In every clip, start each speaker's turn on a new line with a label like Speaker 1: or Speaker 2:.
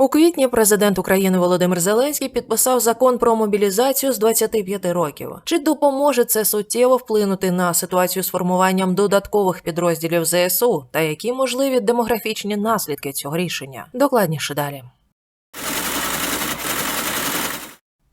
Speaker 1: У квітні президент України Володимир Зеленський підписав закон про мобілізацію з 25 років. Чи допоможе це суттєво вплинути на ситуацію з формуванням додаткових підрозділів ЗСУ та які можливі демографічні наслідки цього рішення? Докладніше далі.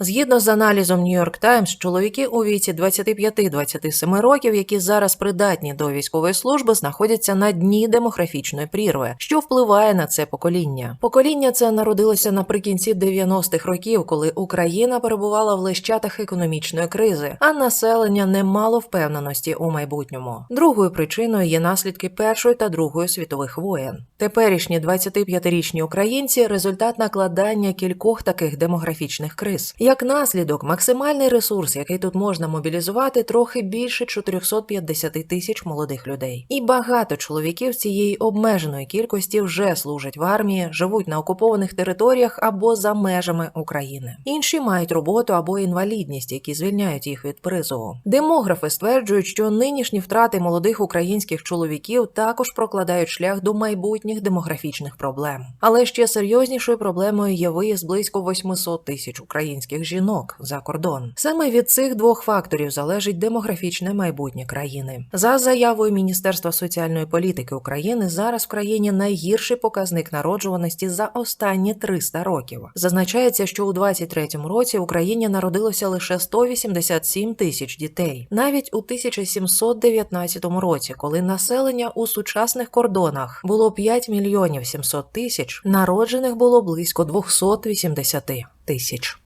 Speaker 1: Згідно з аналізом New York Times, чоловіки у віці 25-27 років, які зараз придатні до військової служби, знаходяться на дні демографічної прірви, що впливає на це покоління. Покоління це народилося наприкінці 90-х років, коли Україна перебувала в лещатах економічної кризи, а населення не мало впевненості у майбутньому. Другою причиною є наслідки Першої та Другої світових воєн. Теперішні 25-річні українці результат накладання кількох таких демографічних криз. Як наслідок, максимальний ресурс, який тут можна мобілізувати, трохи більше 450 тисяч молодих людей. І багато чоловіків цієї обмеженої кількості вже служать в армії, живуть на окупованих територіях або за межами України. Інші мають роботу або інвалідність, які звільняють їх від призову. Демографи стверджують, що нинішні втрати молодих українських чоловіків також прокладають шлях до майбутніх демографічних проблем. Але ще серйознішою проблемою є виїзд близько 800 тисяч українських жінок за кордон. Саме від цих двох факторів залежить демографічне майбутнє країни. За заявою Міністерства соціальної політики України, зараз в країні найгірший показник народжуваності за останні 300 років. Зазначається, що у 23-му році в Україні народилося лише 187 тисяч дітей. Навіть у 1719 році, коли населення у сучасних кордонах було 5 мільйонів 700 тисяч, народжених було близько 280 тисяч.